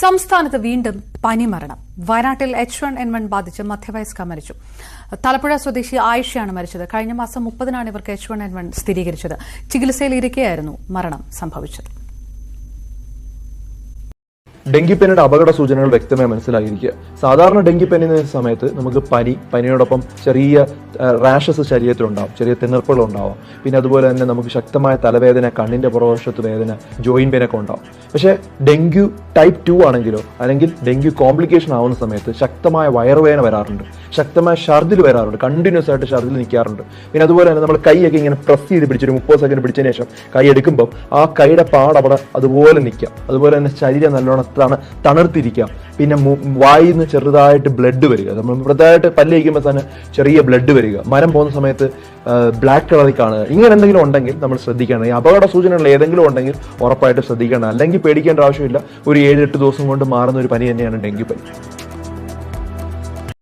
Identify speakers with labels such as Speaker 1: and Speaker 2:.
Speaker 1: സംസ്ഥാനത്ത് വീണ്ടും പനിമരണം. വയനാട്ടിൽ എച്ച് വൺ എൻ വൺ ബാധിച്ച് മധ്യവയസ്ക മരിച്ചു. തലപ്പുഴ സ്വദേശി ആയിഷയാണ് മരിച്ചത്. കഴിഞ്ഞ മാസം മുപ്പതിനാണ് ഇവർക്ക് എച്ച് വൺ എൻ വൺ സ്ഥിരീകരിച്ചത്. ചികിത്സയിലിരിക്കെയായിരുന്നു മരണം സംഭവിച്ചത്.
Speaker 2: ഡെങ്കിപ്പനിയുടെ അപകട സൂചനകൾ വ്യക്തമായി മനസ്സിലായിരിക്കുക. സാധാരണ ഡെങ്കിപ്പനി സമയത്ത് നമുക്ക് പനി പനിയോടൊപ്പം ചെറിയ റാഷസ് ശരീരത്തിലുണ്ടാവും ചെറിയ തിണർപ്പുകൾ ഉണ്ടാവും പിന്നെ അതുപോലെ തന്നെ നമുക്ക് ശക്തമായ തലവേദന കണ്ണിന്റെ പുറവശത്ത് വേദന ജോയിൻ പെയിനൊക്കെ ഉണ്ടാവും. പക്ഷേ ഡെങ്കു ടൈപ്പ് ടു ആണെങ്കിലോ അല്ലെങ്കിൽ ഡെങ്കു കോംപ്ലിക്കേഷൻ ആവുന്ന സമയത്ത് ശക്തമായ വയറുവേദന വരാറുണ്ട്. ശക്തമായ ഛർദിൽ വരാറുണ്ട്. കണ്ടിന്യൂസ് ആയിട്ട് ഛർദിൽ നിൽക്കാറുണ്ട്. പിന്നെ അതുപോലെ തന്നെ നമ്മൾ കൈയൊക്കെ ഇങ്ങനെ പ്രസ് ചെയ്ത് പിടിച്ചൊരു മുപ്പത് സെക്കൻഡ് പിടിച്ചതിന് ശേഷം കൈ എടുക്കുമ്പോൾ ആ കൈയുടെ പാടവിടെ അതുപോലെ നിൽക്കാം. അതുപോലെ തന്നെ ശരീരം നല്ലോണം തണ തണുത്തിരിക്കാം പിന്നെ വായിൽ നിന്ന് ചെറുതായിട്ട് ബ്ലഡ് വരിക. നമ്മൾ വൃദ്ധമായിട്ട് പല്ലിക്കുമ്പോൾ തന്നെ ചെറിയ ബ്ലഡ് വരിക. മരം പോകുന്ന സമയത്ത് ബ്ലാക്ക് കളറിൽ കാണുക. ഇങ്ങനെ എന്തെങ്കിലും ഉണ്ടെങ്കിൽ നമ്മൾ ശ്രദ്ധിക്കണം. ഈ അപകട സൂചനകൾ ഏതെങ്കിലും ഉണ്ടെങ്കിൽ ഉറപ്പായിട്ട് ശ്രദ്ധിക്കണം. അല്ലെങ്കിൽ പേടിക്കേണ്ട ആവശ്യമില്ല. ഒരു ഏഴ് എട്ട് ദിവസം കൊണ്ട് മാറുന്ന ഒരു പനി തന്നെയാണ് ഡെങ്കിപ്പനി.